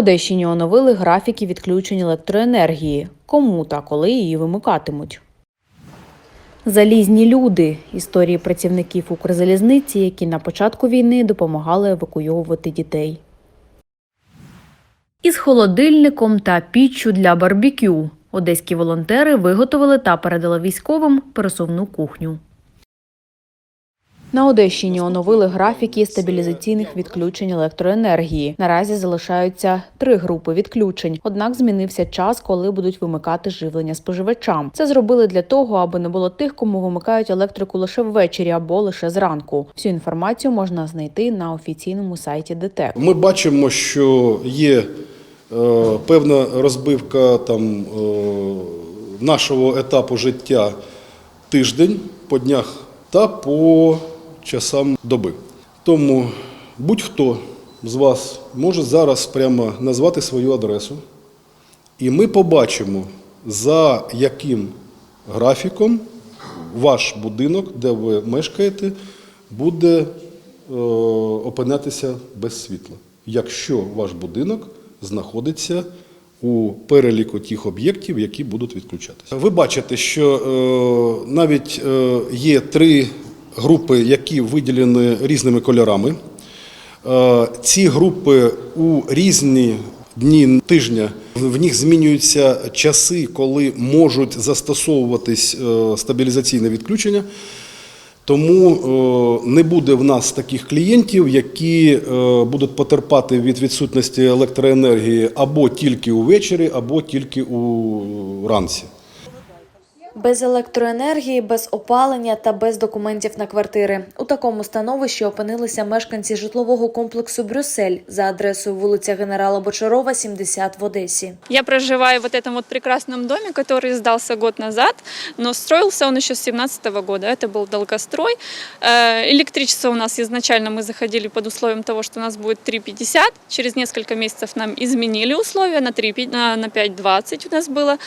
Одещині оновили графіки відключень електроенергії. Кому та коли її вимикатимуть. Залізні люди історії працівників Укрзалізниці, які на початку війни допомагали евакуйовувати дітей. Із холодильником та піччю для барбекю одеські волонтери виготовили та передали військовим пересувну кухню. На Одещині оновили графіки стабілізаційних відключень електроенергії. Наразі залишаються три групи відключень. Однак змінився час, коли будуть вимикати живлення споживачам. Це зробили для того, аби не було тих, кому вимикають електрику лише ввечері або лише зранку. Всю інформацію можна знайти на офіційному сайті ДТЕК. Ми бачимо, що є е, певна розбивка там, е, нашого етапу життя тиждень по днях та по часам доби. Тому будь-хто з вас може зараз прямо назвати свою адресу, і ми побачимо, за яким графіком ваш будинок, де ви мешкаєте, буде е, опинятися без світла, якщо ваш будинок знаходиться у переліку тих об'єктів, які будуть відключатися. Ви бачите, що е, навіть е, є три групи, які виділені різними кольорами. Е, Ці групи у різні дні тижня в них змінюються часи, коли можуть застосовуватись е, стабілізаційне відключення. Тому е, не буде в нас таких клієнтів, які будуть потерпати від відсутності електроенергії або тільки увечері, або тільки у ранці. Без електроенергії, без опалення та без документів на квартири. У такому становищі опинилися мешканці житлового комплексу Брюссель за адресою вулиця Генерала Бочарова, 70 в Одесі. Я проживаю в вот этом вот прекрасном доме, который сдался год назад, но строился он еще с 17 года. Это был долгострой. Э, Электричество у нас изначально мы заходили под условием того, что у нас будет 3,50. Через несколько месяцев нам изменили условия на, 3, на на 5,20 у нас было.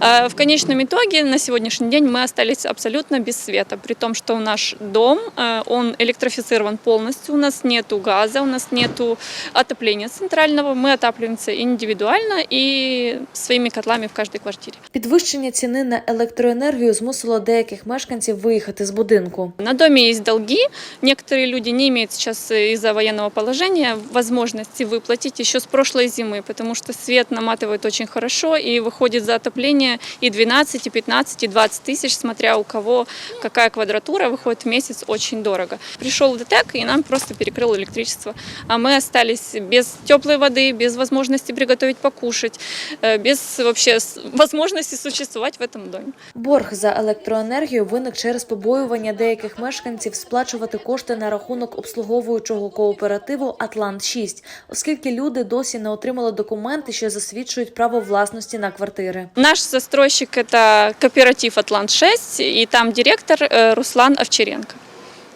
Э, В конечном итоге на сегодняшний день мы остались абсолютно без света, при том, что наш дом, э, он электрифицирован полностью, у нас нету газа, у нас нету отопления центрального, мы отапливаемся индивидуально и своими котлами в каждой квартире. Підвищення ціни на електроенергію змусило деяких мешканців виїхати з будинку. На доме есть долги, некоторые люди не имеют сейчас э, из-за военного положения возможности выплатить еще с прошлой зимы, потому что свет наматывает очень хорошо и выходит за отопление и 12, и 15, и 20 тысяч, смотря у кого какая квадратура, выходит в месяц очень дорого. Пришел ДТЭК и нам просто перекрыл электричество, а мы остались без теплой воды, без возможности приготовить покушать, э, без вообще с- возможности существовать в этом доме. Борг за електроенергію виник через побоювання деяких мешканців сплачувати кошти на рахунок обслуговуючого кооперативу Атлант 6 оскільки люди досі не отримали документи, що засвідчують право власності на квартири. Наш застройщик – это кооператив «Атлант-6», и там директор э, Руслан Овчаренко.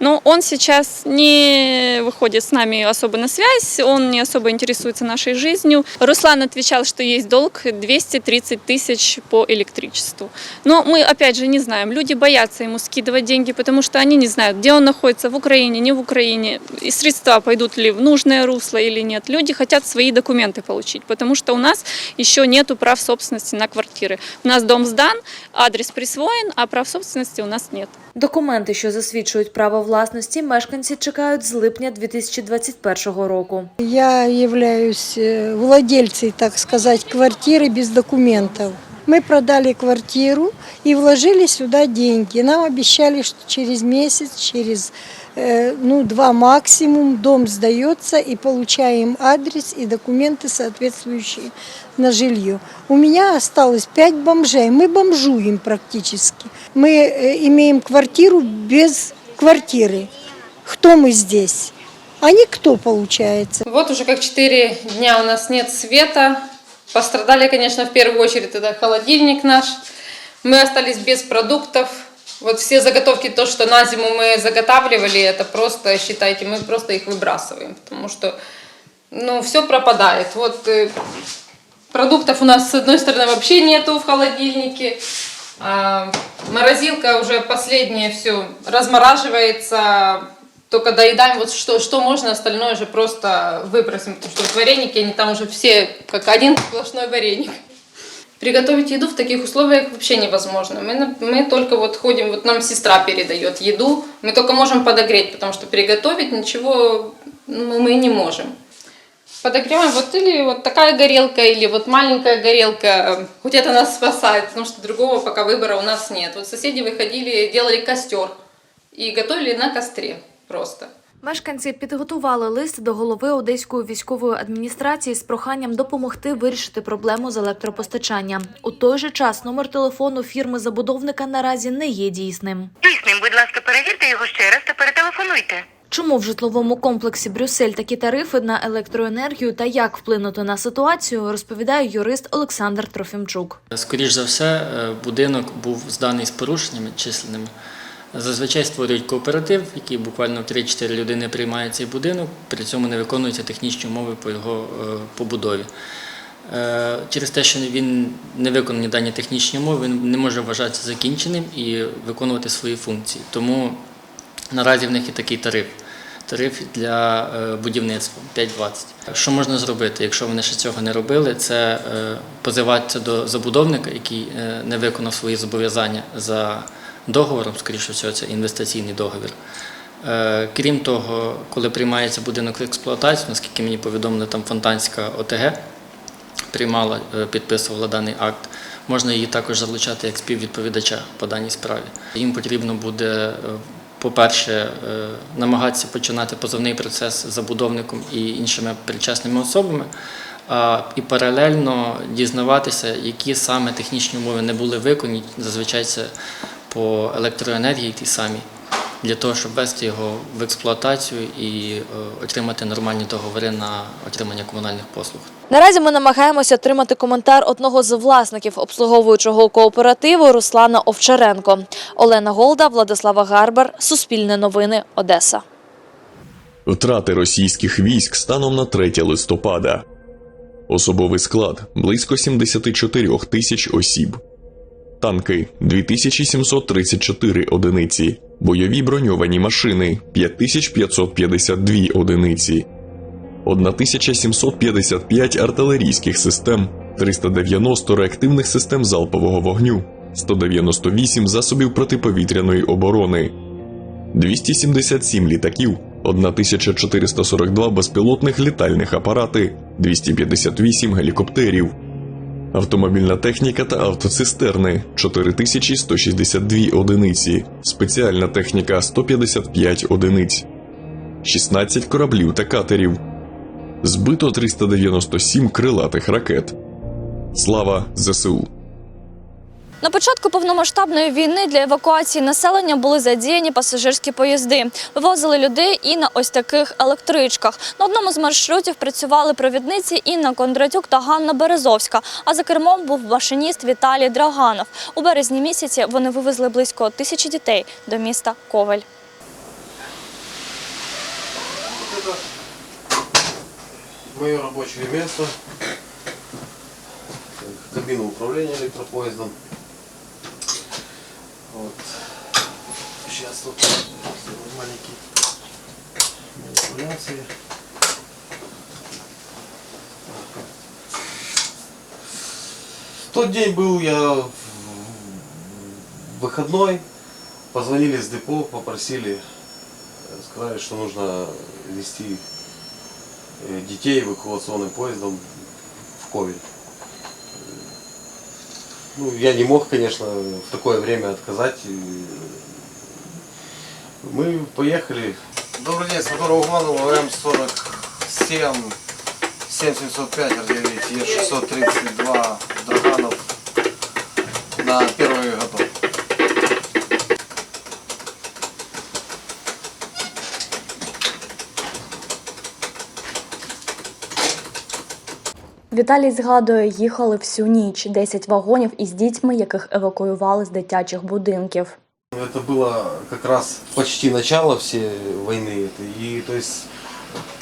Но он сейчас не выходит с нами особо на связь, он не особо интересуется нашей жизнью. Руслан отвечал, что есть долг 230 тысяч по электричеству. Но мы, опять же, не знаем. Люди боятся ему скидывать деньги, потому что они не знают, где он находится, в Украине, не в Украине, и средства пойдут ли в нужное русло или нет. Люди хотят свои документы получить, потому что у нас еще нету прав собственности на квартиры. У нас дом сдан, адрес присвоен, а прав собственности у нас нет. Документи, що засвідчують право власності, мешканці чекають з липня 2021 року. Я являюсь э, владельцей, так сказать, квартиры без документов. Мы продали квартиру и вложили сюда деньги. Нам обещали, что через месяц, через э, ну, два максимум дом сдается и получаем адрес и документы соответствующие на жилье. У меня осталось пять бомжей. Мы бомжуем практически. Мы э, имеем квартиру без квартиры. Кто мы здесь? А никто, получается. Вот уже как 4 дня у нас нет света. Пострадали, конечно, в первую очередь это холодильник наш. Мы остались без продуктов. Вот все заготовки, то, что на зиму мы заготавливали, это просто, считайте, мы просто их выбрасываем. Потому что, ну, все пропадает. Вот э, продуктов у нас, с одной стороны, вообще нету в холодильнике. А морозилка уже последнее все размораживается, только доедаем вот что, что можно, остальное же просто выбросим, потому что вареники, они там уже все как один сплошной вареник. Приготовить еду в таких условиях вообще невозможно. Мы, мы только вот ходим, вот нам сестра передает еду, мы только можем подогреть, потому что приготовить ничего ну, мы не можем. Подогреваем вот или вот такая горелка, или вот маленькая горелка. э, Хоть это нас спасает, потому что другого пока выбора у нас нет. Вот соседи выходили, делали костер и готовили на костре просто. Мешканці підготували лист до голови Одеської військової адміністрації з проханням допомогти вирішити проблему з електропостачанням. У той же час номер телефону фірми забудовника наразі не є дійсним. Дійсним, будь ласка, перевірте його ще раз та перетелефонуйте. Чому в житловому комплексі Брюссель такі тарифи на електроенергію та як вплинути на ситуацію, розповідає юрист Олександр Трофімчук. Скоріш за все, е, будинок був зданий з порушеннями численними. Зазвичай створюють кооператив, який буквально 3-4 людини приймає цей будинок, при цьому не виконуються технічні умови по його е, побудові. Е, Через те, що він не виконані дані технічні умови, він не може вважатися закінченим і виконувати свої функції. Тому наразі в них є такий тариф. Тариф для е, будівництва 5,20. Що можна зробити, якщо вони ще цього не робили, це позиватися до забудовника, який не виконав свої зобов'язання за договором, скоріше всього, це інвестиційний договір. Е, Крім того, коли приймається будинок в експлуатацію, наскільки мені повідомили, там Фонтанська ОТГ приймала, е, підписувала даний акт. Можна її також залучати як співвідповідача по даній справі. Їм потрібно буде, е, по-перше, намагатися починати позовний процес з забудовником і іншими причасними особами, і паралельно дізнаватися, які саме технічні умови не були виконані. Зазвичай це по електроенергії тій самій, для того, щоб ввести його в експлуатацію і е, отримати нормальні договори на отримання комунальних послуг. Наразі ми намагаємося отримати коментар одного з власників обслуговуючого кооперативу Руслана Овчаренко. Олена Голда, Владислава Гарбар, Суспільне новини, Одеса. Втрати російських військ станом на 3 листопада. Особовий склад близько 74 тисяч осіб. Танки 2734 одиниці. Бойові броньовані машини 5552 одиниці. 1755 артилерійських систем, 390 реактивних систем залпового вогню, 198 засобів протиповітряної оборони, 277 літаків, 1442 безпілотних літальних апарати, 258 гелікоптерів, автомобільна техніка та автоцистерни 4162 одиниці, спеціальна техніка 155 одиниць, 16 кораблів та катерів, збито 397 крилатих ракет. Слава ЗСУ! На початку повномасштабної війни для евакуації населення були задіяні пасажирські поїзди. Вивозили людей і на ось таких електричках. На одному з маршрутів працювали провідниці Інна Кондратюк та Ганна Березовська. А за кермом був машиніст Віталій Драганов. У березні місяці вони вивезли близько тисячі дітей до міста Ковель. Мое рабочее место. Кабина управления электропоездом. Вот. Сейчас тут сделаю маленькие манипуляции. В тот день был я выходной. Позвонили с депо, попросили, э, сказали, что нужно вести э, детей эвакуационным поездом в Ковель. Ну, я не мог, конечно, в такое время отказать. Мы поехали. Добрый день, с мотора Угманова М47 7705 разделить Е632 Віталій згадує, їхали всю ніч. 10 вагонів із дітьми, яких евакуювали з дитячих будинків. Это было как раз почти начало всей войны. этой. И то есть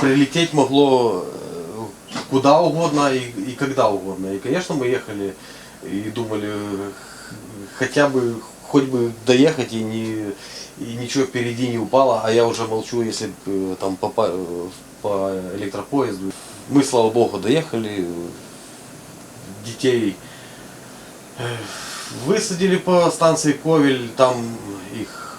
прилететь могло э, куда угодно и, и когда угодно. И, конечно, мы ехали и думали, х- хотя бы хоть бы доехать и, не, и ничего впереди не упало, а я уже молчу, если э, там по, по, по электропоезду. Мы, слава богу, доехали, детей э, высадили по станции Ковель, там их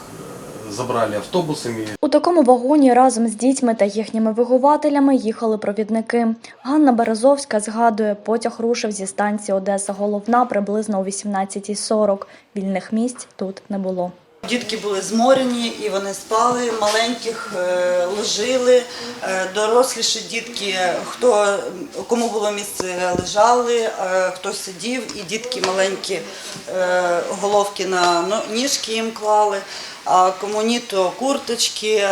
э, забрали автобусами. У такому вагоні разом з дітьми та їхніми вихователями їхали провідники. Ганна Березовська згадує, потяг рушив зі станції Одеса Головна приблизно о 18.40. Вільних місць тут не було. Дітки були зморені і вони спали, маленьких е, ложили, е, доросліші дітки, хто кому було місце, лежали, е, хто сидів, і дітки маленькі головки на ніжки їм клали, а кому ні, то курточки,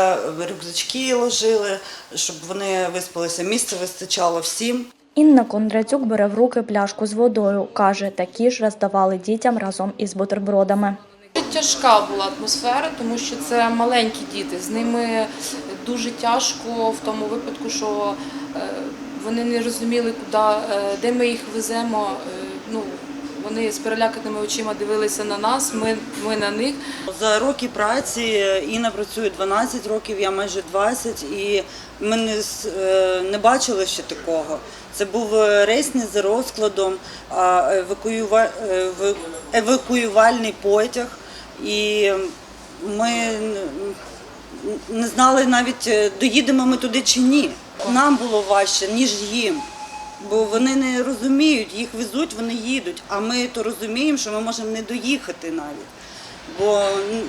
рюкзачки ложили, щоб вони виспалися. Місця вистачало всім. Інна Кондратюк бере в руки пляшку з водою. Каже, такі ж роздавали дітям разом із бутербродами. Тяжка була атмосфера, тому що це маленькі діти. З ними дуже тяжко в тому випадку, що е, вони не розуміли, куди, е, де ми їх веземо. Е, Ну, вони з переляканими очима дивилися на нас, ми, ми на них. За роки праці Інна працює 12 років, я майже 20, і ми не, не бачили ще такого. Це був рейс не за розкладом, а евакуюва- евакуювальний потяг. І ми не знали навіть, е, доїдемо ми туди чи ні. Нам було важче, ніж їм. Бо вони не розуміють, їх везуть, вони їдуть. А ми то розуміємо, що ми можемо не доїхати навіть. Бо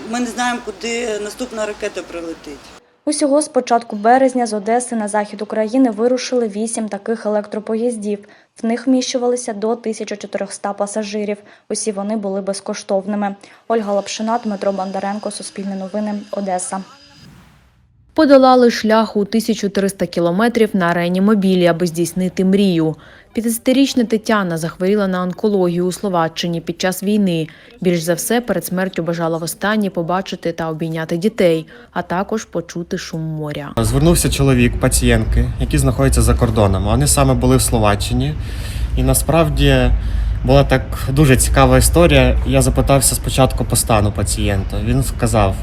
ми не знаємо, куди наступна ракета прилетить. Усього з початку березня з Одеси на захід України вирушили вісім таких електропоїздів. В них вміщувалися до 1400 пасажирів. Усі вони були безкоштовними. Ольга Лапшина, Дмитро Бондаренко, Суспільне новини, Одеса. Подолали шлях у 1300 кілометрів на реанімобілі, аби здійснити мрію. 50-річна Тетяна захворіла на онкологію у Словаччині під час війни. Більш за все, перед смертю бажала востаннє побачити та обійняти дітей, а також почути шум моря. Звернувся чоловік, пацієнтки, які знаходяться за кордоном. Вони саме були в Словаччині. І насправді була так дуже цікава історія. Я запитався спочатку по стану пацієнта. Він сказав: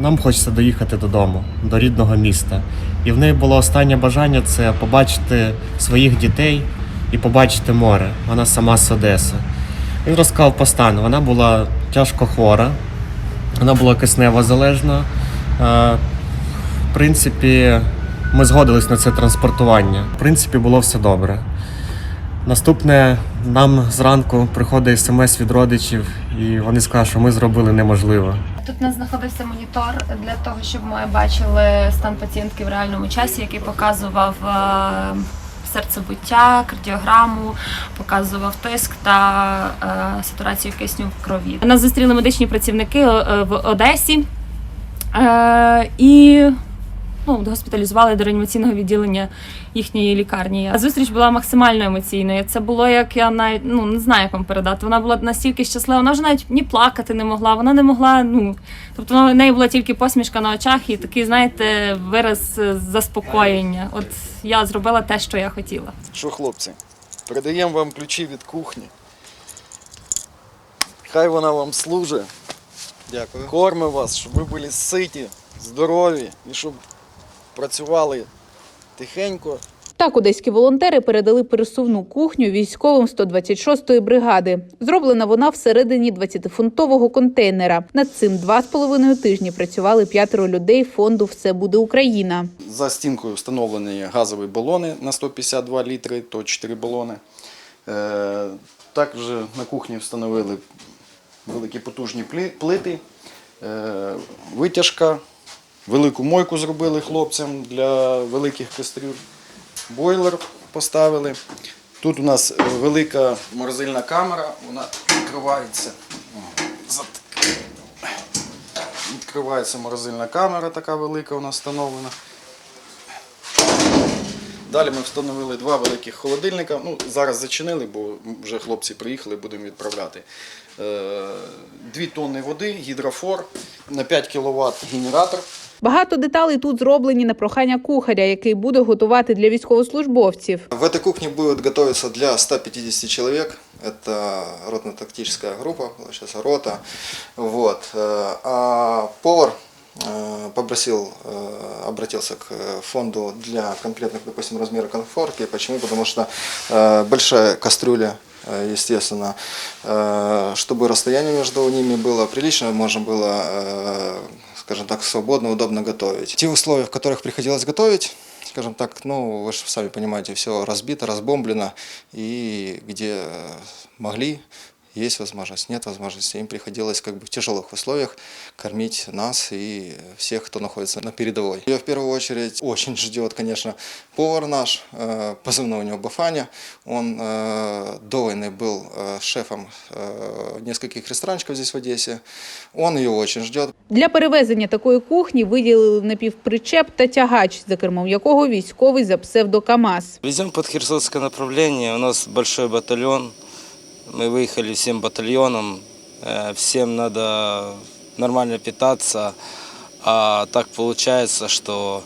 нам хочеться доїхати додому, до рідного міста. І в неї було останнє бажання це побачити своїх дітей і побачити море. Вона сама з Одеси. Він розказав по стану. Вона була тяжко хвора, вона була киснево залежна. Е, в принципі, ми згодились на це транспортування. В принципі, було все добре. Наступне нам зранку приходить смс від родичів, і вони скажуть, що ми зробили неможливо. Тут у нас знаходився монітор для того, щоб ми бачили стан пацієнтки в реальному часі, який показував е, серцебиття, кардіограму, показував тиск та е, сатурацію кисню в крові. Нас зустріли медичні працівники е, в Одесі і ну, госпіталізували до реанімаційного відділення їхньої лікарні. А зустріч була максимально емоційною. Це було як я навіть ну не знаю, як вам передати. Вона була настільки щаслива, вона вже навіть ні плакати не могла. Вона не могла. Ну тобто вона- в неї була тільки посмішка на очах і такий, знаєте, вираз заспокоєння. От я зробила те, що я хотіла. Що, хлопці, передаємо вам ключі від кухні. Хай вона вам служить. Дякую. Корми вас, щоб ви були ситі, здорові і щоб працювали тихенько, Так одеські волонтери передали пересувну кухню військовим 126-ї бригади. Зроблена вона всередині 20-фунтового контейнера. Над цим два з половиною тижні працювали п'ятеро людей фонду Все буде Україна. За стінкою встановлені газові балони на 152 літри, то 4 балони. Е, Також на кухні встановили великі потужні плити, е, витяжка, велику мойку зробили хлопцям для великих кастрюль, бойлер поставили. Тут у нас е, велика морозильна камера, вона відкривається. Відкривається морозильна камера, така велика у нас встановлена. Далі ми встановили два великих холодильника. Ну, зараз зачинили, бо вже хлопці приїхали, будемо відправляти. Е, Дві тонни води, гідрофор, на 5 кВт генератор. Багато деталей тут зроблені на прохання кухаря, який буде готувати для військовослужбовців. В этой кухне будет готовиться для 150 человек. Это ротно-тактическая группа, сейчас рота. Вот. Э, А повар э, попросил, э, обратился к э, фонду для конкретных, допустим, размеров конфорки. Почему? Потому что э, большая кастрюля, э, естественно, э, чтобы расстояние между ними было приличное, можно было, э, скажем так, свободно, удобно готовить. Те условия, в которых приходилось готовить, скажем так, ну, вы же сами понимаете, все разбито, разбомблено, и где э, могли, есть возможность, нет возможности, им приходилось как бы в тяжелых условиях кормить нас и всех, кто находится на передовой. Ее в первую очередь очень ждет, конечно, повар наш, э, позывной у него Бафаня. Он э, до войны был э, шефом э, нескольких ресторанчиков здесь в Одессе. Он ее очень ждет. Для перевезення такої кухні виділили напівпричеп та тягач, за кермом якого військовий за псевдо КАМАЗ. Везем под Херсонское направление. У нас большой батальон. Мы выехали всем батальоном. Э, Всем надо нормально питаться. А так получается, что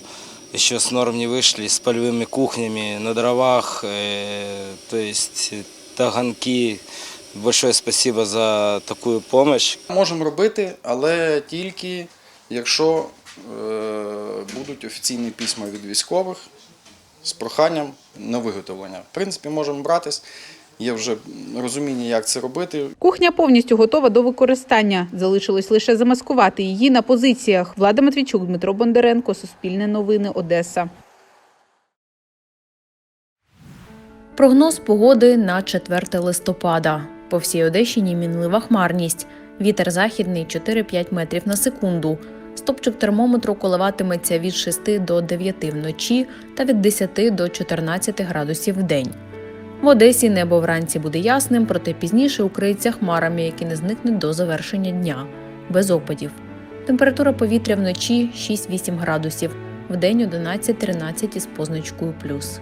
еще с норм не вышли с полевыми кухнями на дровах. э, То есть э, таганки. Большое спасибо за такую помощь. Можемо робити, але тільки якщо е, будуть офіційні письма від військових з проханням на виготовлення. В принципі, можемо братись. Є вже розуміння, як це робити. Кухня повністю готова до використання. Залишилось лише замаскувати її на позиціях. Влада Матвійчук, Дмитро Бондаренко, Суспільне новини, Одеса. Прогноз погоди на 4 листопада. По всій Одещині мінлива хмарність. Вітер західний 4-5 метрів на секунду. Стопчик термометру коливатиметься від 6 до 9 вночі та від 10 до 14 градусів в день. В Одесі небо вранці буде ясним, проте пізніше укриється хмарами, які не зникнуть до завершення дня, без опадів. Температура повітря вночі 6-8 градусів, вдень 11-13 із позначкою плюс.